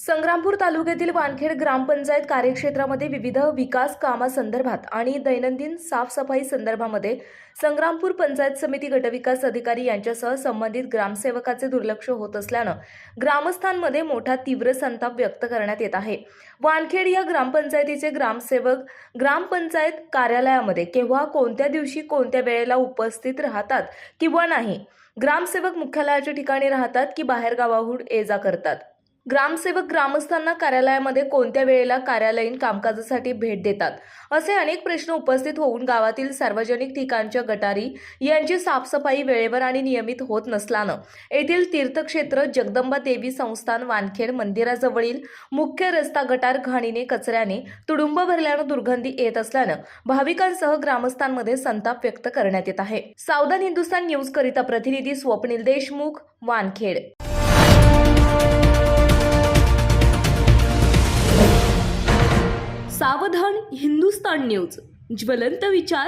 संग्रामपूर तालुक्यातील वानखेड ग्रामपंचायत कार्यक्षेत्रामध्ये विविध विकास कामासंदर्भात आणि दैनंदिन साफसफाई संदर्भामध्ये संग्रामपूर पंचायत समिती गटविकास अधिकारी यांच्यासह संबंधित ग्रामसेवकाचे दुर्लक्ष होत असल्यानं ग्रामस्थांमध्ये मोठा तीव्र संताप व्यक्त करण्यात येत आहे. वानखेड या ग्रामपंचायतीचे ग्रामसेवक ग्रामपंचायत कार्यालयामध्ये केव्हा कोणत्या दिवशी कोणत्या वेळेला उपस्थित राहतात किंवा नाही ग्रामसेवक मुख्यालयाच्या ठिकाणी राहतात की बाहेर गावाहून ये जा करतात? ग्रामसेवक ग्रामस्थांना कार्यालयामध्ये कोणत्या वेळेला कार्यालयीन कामकाजासाठी भेट देतात? असे अनेक प्रश्न उपस्थित होऊन गावातील सार्वजनिक ठिकाणच्या गटारी यांची साफसफाई वेळेवर आणि नियमित होत नसल्यानं येथील तीर्थक्षेत्र जगदंबा देवी संस्थान वानखेड मंदिराजवळील मुख्य रस्ता गटार घाणीने कचऱ्याने तुडुंब भरल्यानं दुर्गंधी येत असल्यानं भाविकांसह ग्रामस्थांमध्ये संताप व्यक्त करण्यात येत आहे. सावधान हिंदुस्तान न्यूज करिता प्रतिनिधी स्वप्नील देशमुख वानखेड सावधान हिंदुस्तान न्यूज ज्वलंत विचार